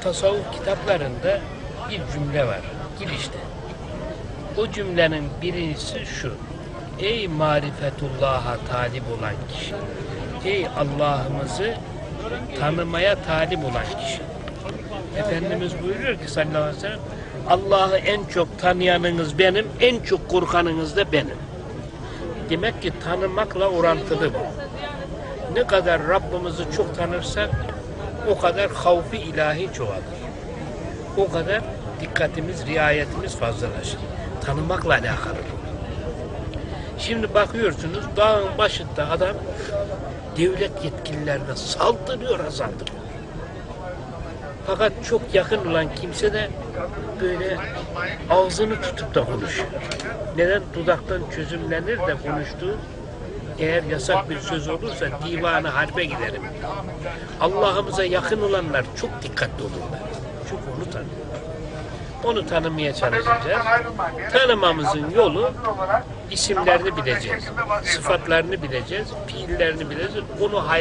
tasavvuf kitaplarında bir cümle var girişte. O cümlenin birincisi şu. Ey marifetullah'a talip olan kişi. Ey Allah'ımızı tanımaya talip olan kişi. Efendimiz buyuruyor ki sallallahu aleyhi ve sellem Allah'ı en çok tanıyanınız benim, en çok korkanınız da benim. Demek ki tanımakla orantılı bu. Ne kadar Rabbimizi çok tanırsak o kadar havfi ilahi çoğalır. O kadar dikkatimiz, riayetimiz fazlalaşır. Tanımakla alakalı. Şimdi bakıyorsunuz dağın başında adam devlet yetkililerine saldırıyor, saldırıyor. Fakat çok yakın olan kimse de böyle ağzını tutup da konuşuyor. Neden? Dudaktan çözümlenir de konuştuğu eğer yasak bir söz olursa divanı harbe giderim. Allah'ımıza yakın olanlar çok dikkatli olurlar. Çünkü onu tanıyor. Onu tanımaya çalışacağız. Tanımamızın yolu isimlerini bileceğiz. Sıfatlarını bileceğiz. Fiillerini bileceğiz. Onu hay